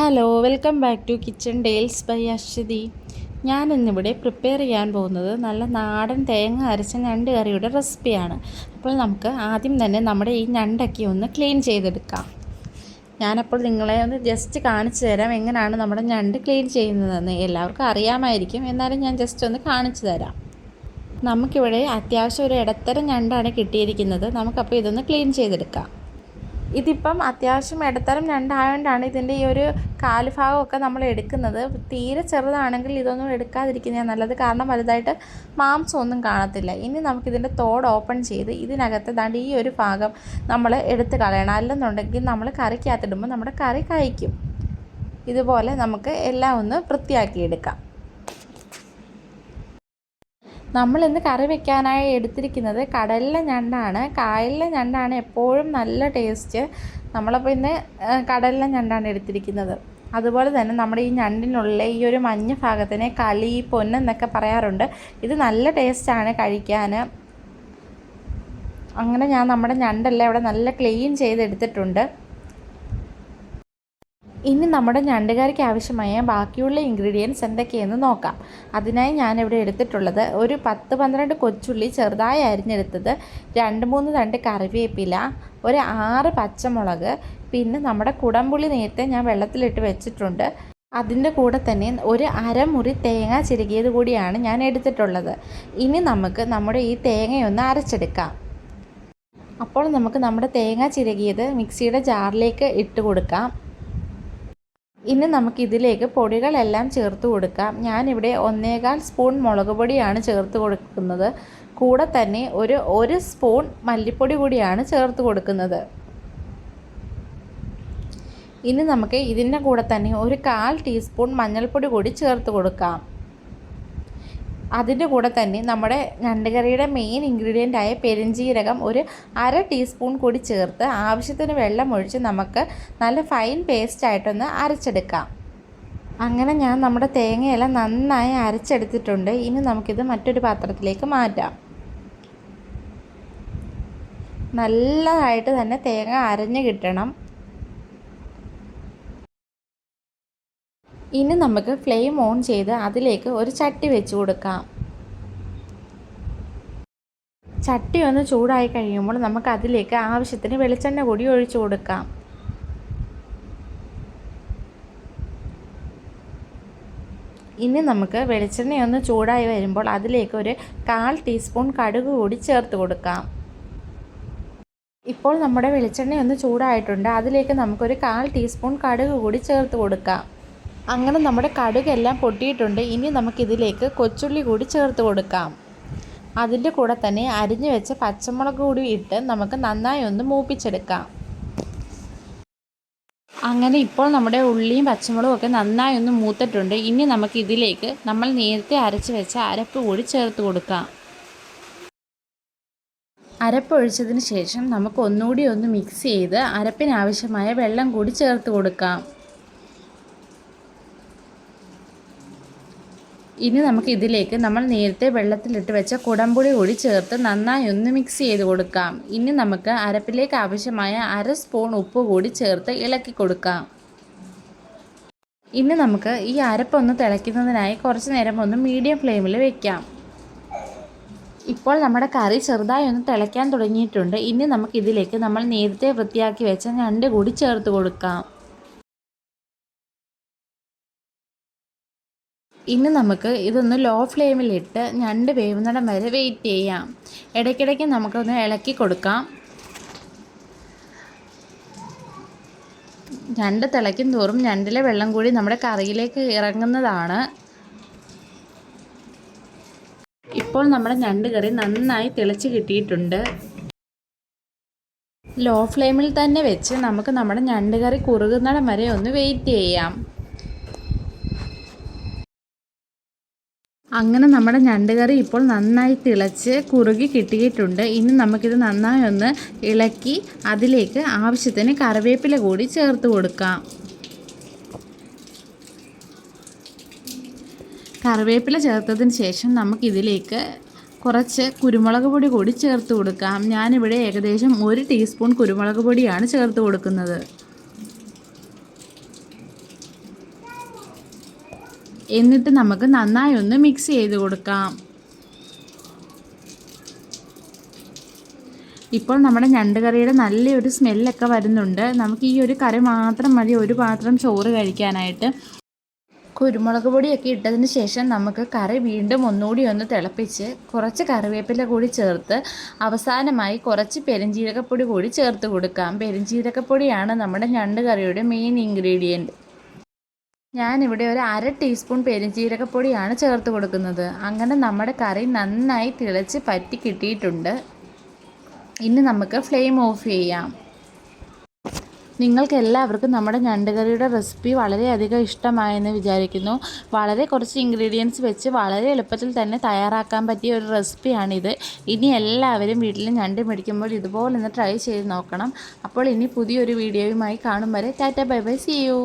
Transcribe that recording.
Hello welcome back to kitchen dales by Aswathy ഞാൻ ഇന്നിവിടെ prepare ചെയ്യാൻ പോകുന്നത് നല്ല നാടൻ തേങ്ങ അരച്ച ഞണ്ട് കറിയുടെ റെസിപ്പിയാണ് അപ്പോൾ നമുക്ക് ആദ്യം തന്നെ നമ്മുടെ ഈ ഞണ്ടൊക്കെ ഒന്ന് ക്ലീൻ ചെയ്തെടുക്കാം. ഞാനപ്പോൾ നിങ്ങളെ ഒന്ന് ജസ്റ്റ് കാണിച്ചു തരാം എങ്ങനെയാണ് നമ്മുടെ ഞണ്ട് ക്ലീൻ ചെയ്യുന്നതെന്ന്. എല്ലാവർക്കും അറിയാമായിരിക്കും. എന്നാലും ഞാൻ ജസ്റ്റ് ഒന്ന് കാണിച്ചു തരാം. നമുക്കിവിടെ അത്യാവശ്യം ഒരു ഇടത്തരം ഞണ്ടാണ് കിട്ടിയിരിക്കുന്നത്. നമുക്കപ്പോൾ ഇതൊന്ന് ക്ലീൻ ചെയ്തെടുക്കാം. ഇതിപ്പം അത്യാവശ്യം ഇടത്തരം രണ്ടായതുകൊണ്ടാണ് ഇതിന്റെ ഈ ഒരു കാൽഭാഗമൊക്കെ നമ്മൾ എടുക്കുന്നത്. തീരെ ചെറുതാണെങ്കിൽ ഇതൊന്നും എടുക്കാതിരിക്കുന്നതാണ് നല്ലത്. കാരണം വലുതായിട്ട് മാംസമൊന്നും കാണത്തില്ല. ഇനി നമുക്കിതിന്റെ തോട് ഓപ്പൺ ചെയ്ത് ഇതിനകത്ത് ദാണ്ട് ഈ ഒരു ഭാഗം നമ്മൾ എടുത്ത് കളയണം. അല്ലെന്നുണ്ടെങ്കിൽ നമ്മൾ കറിക്കകത്തിടുമ്പോൾ നമ്മുടെ കറി കഴിക്കും. ഇതുപോലെ നമുക്ക് എല്ലാം ഒന്ന് വൃത്തിയാക്കി എടുക്കാം നമ്മൾ ഇന്ന് കറി വെക്കാനായി എടുത്തിരിക്കുന്നത് കടലിലെ ഞണ്ടാണ്. കായലിലെ ഞണ്ടാണ് എപ്പോഴും നല്ല ടേസ്റ്റ്. നമ്മളപ്പോൾ ഇന്ന് കടലിലെ ഞണ്ടാണ് എടുത്തിരിക്കുന്നത്. അതുപോലെ തന്നെ നമ്മുടെ ഈ ഞണ്ടിനുള്ള ഈ ഒരു മഞ്ഞ ഭാഗത്തിനെ കളി പൊന്നെന്നൊക്കെ പറയാറുണ്ട്. ഇത് നല്ല ടേസ്റ്റാണ് കഴിക്കാൻ അങ്ങനെ ഞാൻ നമ്മുടെ ഞണ്ടെല്ലാം ഇവിടെ നല്ല ക്ലീൻ ചെയ്തെടുത്തിട്ടുണ്ട്. ഇനി നമ്മുടെ ഞണ്ടുകറിക്ക് ആവശ്യമായ ബാക്കിയുള്ള ഇൻഗ്രീഡിയൻസ് എന്തൊക്കെയെന്ന് നോക്കാം. അതിനായി ഞാനിവിടെ എടുത്തിട്ടുള്ളത് ഒരു പത്ത് പന്ത്രണ്ട് കൊച്ചുള്ളി ചെറുതായി അരിഞ്ഞെടുത്തത് രണ്ട് മൂന്ന് രണ്ട് കറിവേപ്പില ഒരു ആറ് പച്ചമുളക് പിന്നെ നമ്മുടെ കുടംപുളി നേരത്തെ ഞാൻ വെള്ളത്തിലിട്ട് വെച്ചിട്ടുണ്ട്. അതിന്റെ കൂടെ തന്നെ ഒരു അരമുറി തേങ്ങ ചിരുകിയത് കൂടിയാണ് ഞാൻ എടുത്തിട്ടുള്ളത്. ഇനി നമുക്ക് നമ്മുടെ ഈ തേങ്ങയൊന്ന് അരച്ചെടുക്കാം. അപ്പോൾ നമുക്ക് നമ്മുടെ തേങ്ങ ചിരകിയത് മിക്സിയുടെ ജാറിലേക്ക് ഇട്ട് കൊടുക്കാം. ഇനി നമുക്കിതിലേക്ക് പൊടികളെല്ലാം ചേർത്ത് കൊടുക്കാം. ഞാനിവിടെ ഒന്നേകാൽ സ്പൂൺ മുളക് പൊടിയാണ് ചേർത്ത് കൊടുക്കുന്നത്. കൂടെ തന്നെ ഒരു ഒരു സ്പൂൺ മല്ലിപ്പൊടി കൂടിയാണ് ചേർത്ത് കൊടുക്കുന്നത്. ഇനി നമുക്ക് ഇതിന്റെ കൂടെ തന്നെ ഒരു കാൽ ടീസ്പൂൺ മഞ്ഞൾപ്പൊടി കൂടി ചേർത്ത് കൊടുക്കാം. അതിന്റെ കൂടെ തന്നെ നമ്മുടെ ഞണ്ടുകറിയുടെ മെയിൻ ഇൻഗ്രീഡിയന്റ് ആയ പെരിഞ്ജീരകം ഒരു അര ടീസ്പൂൺ കൂടി ചേർത്ത് ആവശ്യത്തിന് വെള്ളം ഒഴിച്ച് നമുക്ക് നല്ല ഫൈൻ പേസ്റ്റ് ആയിട്ടൊന്ന് അരച്ചെടുക്കാം. അങ്ങനെ ഞാൻ നമ്മുടെ തേങ്ങയെല്ലാം നന്നായി അരച്ചെടുത്തിട്ടുണ്ട്. ഇനി നമുക്കിത് മറ്റൊരു പാത്രത്തിലേക്ക് മാറ്റാം. നല്ലതായിട്ട് തന്നെ തേങ്ങ അരഞ്ഞ് കിട്ടണം. ഇനി നമുക്ക് ഫ്ലെയിം ഓൺ ചെയ്ത് അതിലേക്ക് ഒരു ചട്ടി വെച്ച് കൊടുക്കാം. ചട്ടി ഒന്ന് ചൂടായി കഴിയുമ്പോൾ നമുക്ക് അതിലേക്ക് ആവശ്യത്തിന് വെളിച്ചെണ്ണ കൂടി ഒഴിച്ചു കൊടുക്കാം. ഇനി നമുക്ക് വെളിച്ചെണ്ണ ഒന്ന് ചൂടായി വരുമ്പോൾ അതിലേക്ക് ഒരു കാൽ ടീസ്പൂൺ കടുക് കൂടി ചേർത്ത് കൊടുക്കാം. ഇപ്പോൾ നമ്മുടെ വെളിച്ചെണ്ണ ഒന്ന് ചൂടായിട്ടുണ്ട്. അതിലേക്ക് നമുക്കൊരു കാൽ ടീസ്പൂൺ കടുക് കൂടി ചേർത്ത് കൊടുക്കാം. അങ്ങനെ നമ്മുടെ കടുകെല്ലാം പൊട്ടിയിട്ടുണ്ട്. ഇനി നമുക്കിതിലേക്ക് കൊച്ചുള്ളി കൂടി ചേർത്ത് കൊടുക്കാം. അതിന്റെ കൂടെ തന്നെ അരിഞ്ഞു വെച്ച പച്ചമുളക് കൂടി ഇട്ട് നമുക്ക് നന്നായി ഒന്ന് മൂപ്പിച്ചെടുക്കാം. അങ്ങനെ ഇപ്പോൾ നമ്മുടെ ഉള്ളിയും പച്ചമുളകും ഒക്കെ നന്നായി ഒന്ന് മൂത്തിട്ടുണ്ട്. ഇനി നമുക്ക് ഇതിലേക്ക് നമ്മൾ നേരത്തെ അരച്ച് വെച്ച അരപ്പ് കൂടി ചേർത്ത് കൊടുക്കാം. അരപ്പൊഴിച്ചതിന് ശേഷം നമുക്ക് ഒന്നുകൂടി ഒന്ന് മിക്സ് ചെയ്ത് അരപ്പിനാവശ്യമായ വെള്ളം കൂടി ചേർത്ത് കൊടുക്കാം. ഇനി നമുക്ക് ഇതിലേക്ക് നമ്മൾ നേരത്തെ വെള്ളത്തിലിട്ട് വെച്ച കുടംപുളി കൂടി ചേർത്ത് നന്നായി ഒന്ന് മിക്സ് ചെയ്ത് കൊടുക്കാം. ഇനി നമുക്ക് അരപ്പിലേക്ക് ആവശ്യമായ അര സ്പൂൺ ഉപ്പ് കൂടി ചേർത്ത് ഇളക്കി കൊടുക്കാം. ഇനി നമുക്ക് ഈ അരപ്പൊന്ന് തിളയ്ക്കുന്നതിനായി കുറച്ച് നേരം ഒന്ന് മീഡിയം ഫ്ലെയിമിൽ വെക്കാം. ഇപ്പോൾ നമ്മുടെ കറി ചെറുതായി ഒന്ന് തിളയ്ക്കാൻ തുടങ്ങിയിട്ടുണ്ട്. ഇനി നമുക്ക് ഇതിലേക്ക് നമ്മൾ നേരത്തെ വൃത്തിയാക്കി വെച്ച ഞണ്ട് കൂടി ചേർത്ത് കൊടുക്കാം. ഇനി നമുക്ക് ഇതൊന്ന് ലോ ഫ്ലെയിമിലിട്ട് ഞണ്ട് വേവുന്നിടം വരെ വെയിറ്റ് ചെയ്യാം. ഇടയ്ക്കിടയ്ക്ക് നമുക്കൊന്ന് ഇളക്കി കൊടുക്കാം. ഞണ്ട് തിളയ്ക്കും തോറും ഞണ്ടിലെ വെള്ളം കൂടി നമ്മുടെ കറിയിലേക്ക് ഇറങ്ങുന്നതാണ്. ഇപ്പോൾ നമ്മുടെ ഞണ്ട് കറി നന്നായി തിളച്ച് കിട്ടിയിട്ടുണ്ട്. ലോ ഫ്ലെയിമിൽ തന്നെ വെച്ച് നമുക്ക് നമ്മുടെ ഞണ്ട് കറി കുറുകുന്നിടം വരെ ഒന്ന് വെയിറ്റ് ചെയ്യാം. അങ്ങനെ നമ്മുടെ ഞണ്ടുകറി ഇപ്പോൾ നന്നായി തിളച്ച് കുറുകി കിട്ടിയിട്ടുണ്ട്. ഇനി നമുക്കിത് നന്നായി ഒന്ന് ഇളക്കി അതിലേക്ക് ആവശ്യത്തിന് കറിവേപ്പില കൂടി ചേർത്ത് കൊടുക്കാം. കറിവേപ്പില ചേർത്തതിന് ശേഷം നമുക്കിതിലേക്ക് കുറച്ച് കുരുമുളക് പൊടി കൂടി ചേർത്ത് കൊടുക്കാം. ഞാനിവിടെ ഏകദേശം ഒരു ടീസ്പൂൺ കുരുമുളക് പൊടിയാണ് ചേർത്ത് കൊടുക്കുന്നത്. എന്നിട്ട് നമുക്ക് നന്നായി ഒന്ന് മിക്സ് ചെയ്ത് കൊടുക്കാം. ഇപ്പോൾ നമ്മുടെ ഞണ്ട് കറിയുടെ നല്ലൊരു സ്മെല്ലൊക്കെ വരുന്നുണ്ട്. നമുക്ക് ഈ ഒരു കറി മാത്രം മതി ഒരു പാത്രം ചോറ് കഴിക്കാനായിട്ട്. കുരുമുളക് പൊടിയൊക്കെ ഇട്ടതിന് ശേഷം നമുക്ക് കറി വീണ്ടും ഒന്നുകൂടി ഒന്ന് തിളപ്പിച്ച് കുറച്ച് കറിവേപ്പില കൂടി ചേർത്ത് അവസാനമായി കുറച്ച് പെരുംജീരകപ്പൊടി കൂടി ചേർത്ത് കൊടുക്കാം. പെരുംജീരകപ്പൊടിയാണ് നമ്മുടെ ഞണ്ട് കറിയുടെ മെയിൻ ഇൻഗ്രീഡിയന്റ് ഞാനിവിടെ ഒരു അര ടീസ്പൂൺ പെരുംജീരകപ്പൊടിയാണ് ചേർത്ത് കൊടുക്കുന്നത്. അങ്ങനെ നമ്മുടെ കറി നന്നായി തിളച്ച് പറ്റി കിട്ടിയിട്ടുണ്ട്. ഇനി നമുക്ക് ഫ്ലെയിം ഓഫ് ചെയ്യാം. നിങ്ങൾക്ക് എല്ലാവർക്കും നമ്മുടെ ഞണ്ടുകറിയുടെ റെസിപ്പി വളരെയധികം ഇഷ്ടമായെന്ന് വിചാരിക്കുന്നു. വളരെ കുറച്ച് ഇൻഗ്രീഡിയൻസ് വെച്ച് വളരെ എളുപ്പത്തിൽ തന്നെ തയ്യാറാക്കാൻ പറ്റിയ ഒരു റെസിപ്പിയാണിത്. ഇനി എല്ലാവരും വീട്ടിൽ ഞണ്ട് മേടിക്കുമ്പോൾ ഇതുപോലെ ഒന്ന് ട്രൈ ചെയ്ത് നോക്കണം. അപ്പോൾ ഇനി പുതിയൊരു വീഡിയോയുമായി കാണും വരെ. Tata bye by. See you